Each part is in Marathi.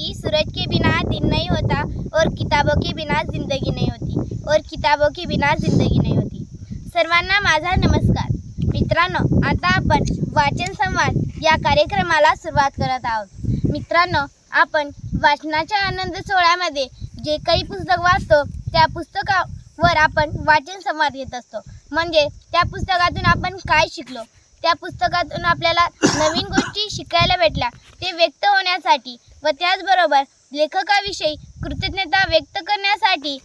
कि सूरज के बिना दिन नहीं होता और किताबों के बिना जिंदगी नहीं होती और किताबों के बिना जिंदगी नाही होती। सर्वांना माझा नमस्कार. मित्रांनो आता आपण वाचन संवाद या कार्यक्रमाला सुरुवात करत आहोत. मित्रांनो आपण वाचनाच्या आनंद सोहळ्यामध्ये जे काही पुस्तक वाचतो त्या पुस्तकावर आपण वाचन संवाद घेत असतो. म्हणजे त्या पुस्तकातून आपण काय शिकलो? त्या पुस्तकातून आपल्याला नवीन गोष्टी शिकायला भेटल्या. ते व्यक्त होण्यासाठी व त्याचबरोबर लेखकाविषयी कृतज्ञता व्यक्त करण्यासाठी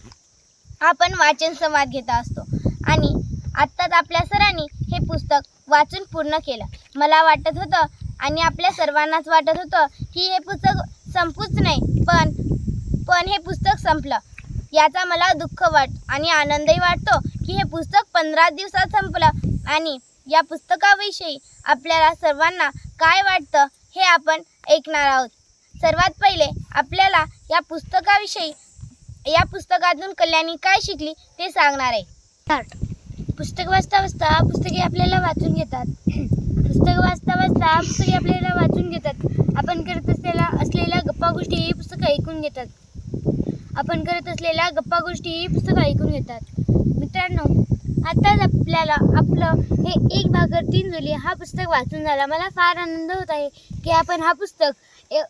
आपण वाचन संवाद घेत असतो. आणि आत्ताच आपल्या सरांनी हे पुस्तक वाचून पूर्ण केलं. मला वाटत होतं आणि आपल्या सर्वांनाच वाटत होतं की हे पुस्तक संपूच नाही पण पण हे पुस्तक संपलं. याचा मला दुःख वाट आणि आनंदही वाटतो की हे पुस्तक पंधरा दिवसात संपलं आणि या पुस्तकाविषयी आपल्याला सर्वांना काय वाटतं हे आपण ऐकणार आहोत. सर्वात पहिले आपल्याला या पुस्तकाविषयी या पुस्तकातून कल्याणी काय शिकली ते सांगणार आहे. पुस्तक वाचता वाचता पुस्तके आपल्याला वाचून घेतात. पुस्तक वाचता वाचता पुस्तके आपल्याला वाचून घेतात. आपण करत असलेल्या असलेल्या गप्पा गोष्टी ही पुस्तकं ऐकून घेतात. आपण करत असलेल्या गप्पा गोष्टी ही पुस्तकं ऐकून घेतात. मित्रांनो आताच आपल्याला आपलं हे एक भाकर तीन जुली हा पुस्तक वाचून झाला. मला फार आनंद होत आहे की आपण हा पुस्तक ए-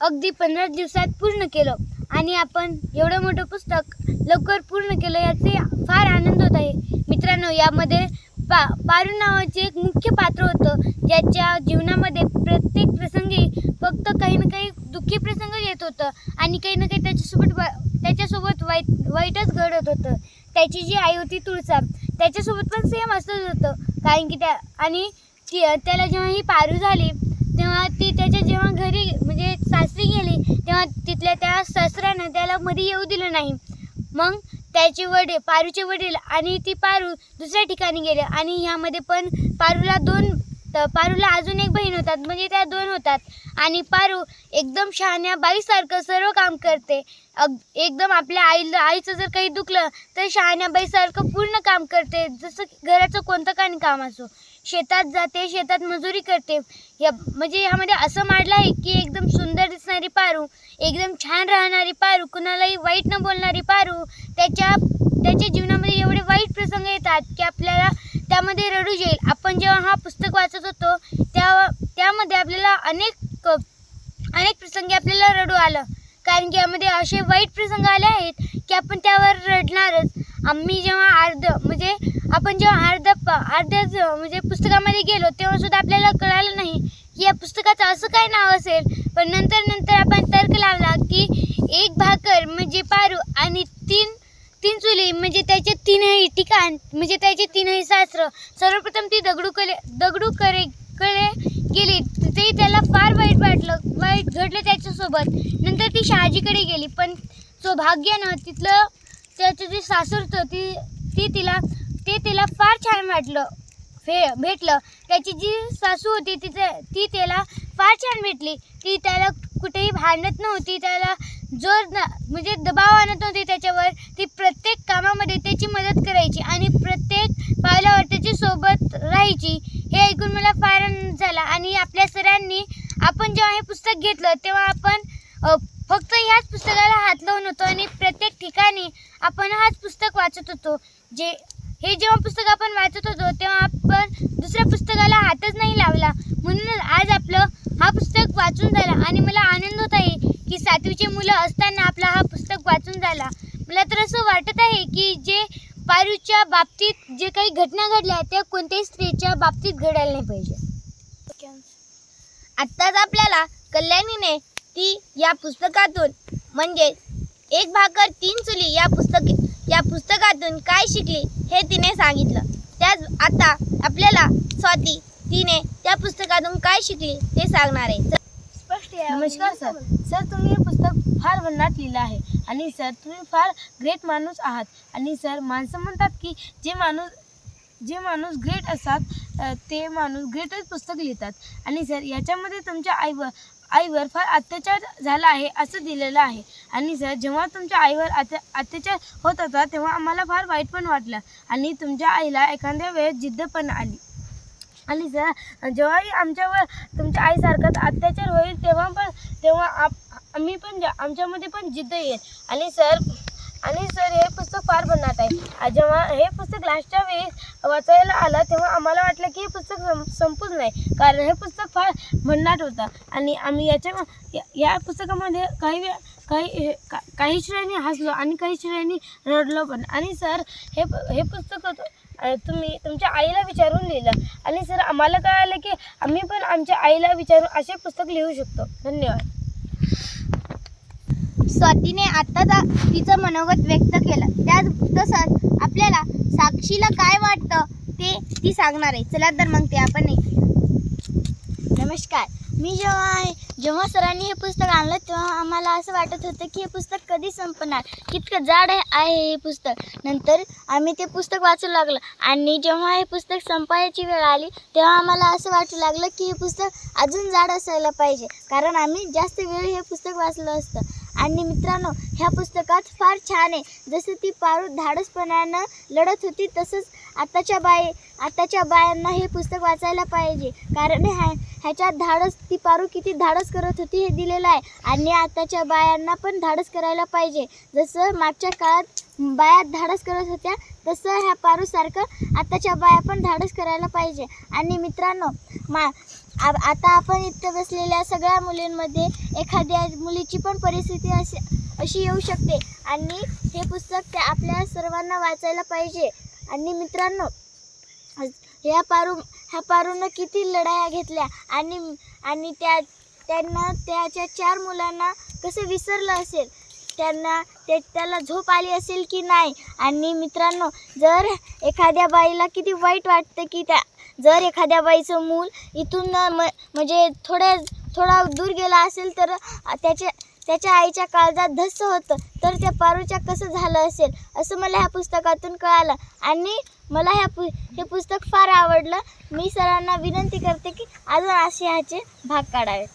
अगदी पंधरा दिवसात पूर्ण केलं आणि आपण एवढं मोठं पुस्तक लवकर पूर्ण केलं याचे फार आनंद होत आहे. मित्रांनो यामध्ये पा पारू नावाचे एक मुख्य पात्र होतं. ज्याच्या जीवनामध्ये प्रत्येक प्रसंगी फक्त काही ना काही दुःखी प्रसंग येत होतं आणि काही ना काही त्याच्यासोबत वा त्याच्यासोबत वाईट वाईटच घडत होतं. त्याची जी आई होती तुळसा त्याच्यासोबत पण सेम असंच होतं. कारण की त्या आणि ती त्याला जेव्हा ही पारू झाली तेव्हा ती त्याच्या जेव्हा घरी म्हणजे सासरी गेली तेव्हा तिथल्या त्या सासऱ्यानं त्याला मध्ये येऊ दिलं नाही. मग त्याचे वडील पारूचे वडील आणि ती पारू दुसऱ्या ठिकाणी गेले. आणि ह्यामध्ये पण पारूला दोन तर पारूला अजून एक बहीण होतात म्हणजे त्या दोन होतात. आणि पारू एकदम शहाण्या बाईसारखं सर्व काम करते. अग एकदम आपल्या आईला आईचं जर काही दुखलं तर शहाण्या बाईसारखं पूर्ण काम करते. जसं की घराचं कोणतं काही काम असो. शेतात जाते शेतात मजुरी करते. या म्हणजे ह्यामध्ये असं मांडलं आहे की एकदम सुंदर दिसणारी पारू एकदम छान राहणारी पारू कुणालाही वाईट न बोलणारी पारू त्याच्या त्याच्या जीवनामध्ये एवढे वाईट प्रसंग येतात की आपल्याला त्यामध्ये रडू येईल आपण जेव्हा हा पुस्तक वाचत होतो त्या त्यामध्ये आपल्याला अनेक अनेक प्रसंगी आपल्याला रडू आलं. कारण की यामध्ये असे वाईट प्रसंग आले आहेत की आपण त्यावर रडणारच. आम्ही जेव्हा अर्ध म्हणजे आपण जेव्हा अर्ध अर्ध म्हणजे पुस्तकामध्ये गेलो तेव्हासुद्धा आपल्याला कळालं नाही की या पुस्तकाचं असं काय नाव असेल. पण नंतर नंतर आपण तर्क लावला की एक भाकर म्हणजे पारू आणि तीन तीन चुली म्हणजे त्याचे तीनही ठिकाण म्हणजे त्याचे तीनही सासरं सर्वप्रथम ती दगडू कले दगडू करे कडे गेली ते त्याला फार वाईट वाटलं वाईट घडलं त्याच्यासोबत. नंतर ती शहाजीकडे गेली पण सौभाग्यानं तिथलं त्याचं जे सासर होतं ती ती तिला ते तिला फार छान वाटलं फे भेटलं. त्याची जी सासू होती तिचं ती त्याला फार छान भेटली. ती त्याला कुठेही भांडत नव्हती त्याला जोर न म्हणजे दबाव आणत नव्हती त्याच्यावर ती प्रत्येक कामामध्ये त्याची मदत करायची आणि प्रत्येक पावलावर त्याची सोबत राहायची हे ऐकून मला फार आनंद झाला. आणि आपल्या सरांनी आपण जेव्हा हे पुस्तक घेतलं तेव्हा आपण फक्त ह्याच पुस्तकाला हात लावून होतो आणि प्रत्येक ठिकाणी आपण हाच पुस्तक वाचत होतो. जे हे जेव्हा पुस्तक आपण वाचत होतो तेव्हा आपण दुसऱ्या पुस्तकाला हातच नाही लावला. म्हणूनच आज आपलं हा पुस्तक वाचून झाला आणि मला आनंद होत आहे. की सातवीचे मुलं असताना आपला हा पुस्तक वाचून झाला. मला तर असं वाटत आहे की जे पारूच्या बाबतीत जे काही घटना घडल्या त्या कोणत्याही स्त्रीच्या बाबतीत घडायला नाही पाहिजे. आत्ताच आपल्याला कल्याणीने ती या पुस्तकातून म्हणजे एक भाकर तीन चुली या पुस्तक या पुस्तकातून काय शिकली हे तिने सांगितलं. त्याच आता आपल्याला स्वाती तिने त्या पुस्तकातून काय शिकली ते सांगणार आहे. स्पष्ट नमस्कार सर. सर तुम्ही हे पुस्तक फार भन्नाट लिहिलं आहे. आणि सर तुम्ही फार ग्रेट माणूस आहात. आणि सर माणसं म्हणतात की जे माणूस जे माणूस ग्रेट असतात ते माणूस ग्रेटच पुस्तक लिहितात. आणि सर याच्यामध्ये तुमच्या आईवर आईवर फार अत्याचार झाला आहे असं दिलेलं आहे. आणि सर जेव्हा तुमच्या आईवर अत्या अत्याचार होत होता तेव्हा आम्हाला फार वाईट पण वाटलं. आणि तुमच्या आईला एखाद्या वेळेस जिद्द पण आली. आणि सर जेव्हाही आमच्यावर तुमच्या आईसारखाच अत्याचार होईल तेव्हा पण तेव्हा आप आम्ही पण आमच्यामध्ये पण जिद्द येईल. आणि सर आणि सर हे पुस्तक फार भन्नाट आहे. जेव्हा हे पुस्तक लास्टच्या वेळेस वाचायला आलं तेव्हा आम्हाला वाटलं की हे पुस्तक सं संपूच नाही. कारण हे पुस्तक फार भन्नाट होतं. आणि आम्ही याच्या या- या पुस्तकामध्ये काही वेळ काही हे- का- काही श्रेणी हसलो आणि काही श्रेणी रडलो पण. आणि सर हे हे पुस्तक तुम्ही तुमच्या आईला विचारून लिहिलं. आणि सर आम्हाला कळालं की आम्ही पण आमच्या आईला विचारून असे पुस्तक लिहू शकतो. धन्यवाद. स्वातीने आत्ताच तिचं मनोगत व्यक्त केलं. त्याच तसंच आपल्याला साक्षीला काय वाटतं ते ती सांगणार आहे. चला तर मग ते आपण ऐकूया. नमस्कार. मी जेव्हा जेव्हा सरांनी हे पुस्तक आणलं तेव्हा आम्हाला असं वाटत होतं की हे पुस्तक कधी संपणार? कितकं जाड आहे आहे हे पुस्तक? नंतर आम्ही ते पुस्तक वाचू लागलो. आणि जेव्हा हे पुस्तक संपायची वेळ आली तेव्हा आम्हाला असं वाटू लागलं की हे पुस्तक अजून जाड असायला पाहिजे. कारण आम्ही जास्त वेळ हे पुस्तक वाचलं असतं. आणि मित्रांनो ह्या पुस्तकात फार छान आहे. जसं ती पारू धाडसपणानं लढत होती तसंच आताच्या बाई आताच्या बायांना हे पुस्तक वाचायला पाहिजे. कारण ह्या ह्याच्यात धाडस ती पारू किती धाडस करत होती हे दिलेलं आहे. आणि आताच्या बायांना पण धाडस करायला पाहिजे. जसं मागच्या काळात बाया धाडस करत होत्या तसं ह्या पारूसारखं आताच्या बाया पण धाडस करायला पाहिजे. आणि मित्रांनो मा आता आपण इथं बसलेल्या सगळ्या मुलींमध्ये एखाद्या मुलीची पण परिस्थिती अशी अशी येऊ शकते. आणि हे पुस्तक त्या आपल्या सर्वांना वाचायला पाहिजे. आणि मित्रांनो ह्या पारू ह्या पारूनं किती लढाया घेतल्या. आणि आणि त्या त्यांना त्याच्या चार मुलांना कसं विसरलं असेल? त्यांना ते त्याला झोप आली असेल की नाही? आणि मित्रांनो जर एखाद्या बाईला किती वाईट वाटतं की त्या जर एखाद्या बाईचं मूल इथून म म्हणजे थोड्या थोडा दूर गेला असेल तर त्याच्या त्याच्या आईच्या काळजात धस्स होतं तर त्या पारूच्या कसं झालं असेल असं मला ह्या पुस्तकातून कळालं. आणि मला ह्या पु हे पुस्तक फार आवडलं. मी सरांना विनंती करते की अजून असे ह्याचे भाग काढावेत.